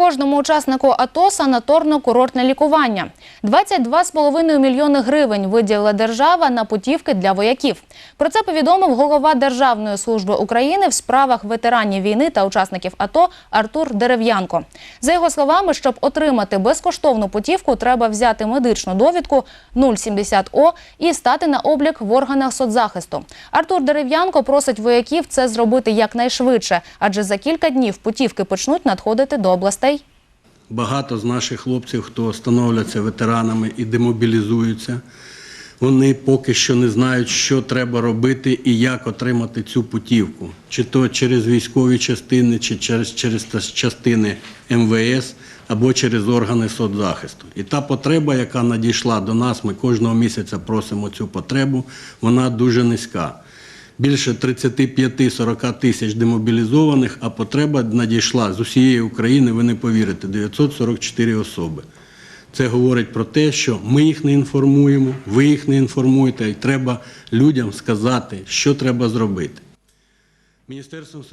Кожному учаснику АТО санаторно-курортне лікування. 22,5 мільйони гривень виділила держава на путівки для вояків. Про це повідомив голова Державної служби України в справах ветеранів війни та учасників АТО Артур Дерев'янко. За його словами, щоб отримати безкоштовну путівку, треба взяти медичну довідку 070О і стати на облік в органах соцзахисту. Артур Дерев'янко просить вояків це зробити якнайшвидше, адже за кілька днів путівки почнуть надходити до областей. Багато з наших хлопців, хто становляться ветеранами і демобілізуються, вони поки що не знають, що треба робити і як отримати цю путівку. Чи то через військові частини, чи через, через частини МВС, або через органи соцзахисту. І та потреба, яка надійшла до нас, ми кожного місяця просимо цю потребу, вона дуже низька більше 35-40 тисяч демобілізованих, а потреба надійшла з усієї України, ви не повірите, 944 особи. Це говорить про те, що ми їх не інформуємо, ви їх не інформуєте, і треба людям сказати, що треба зробити. Міністерством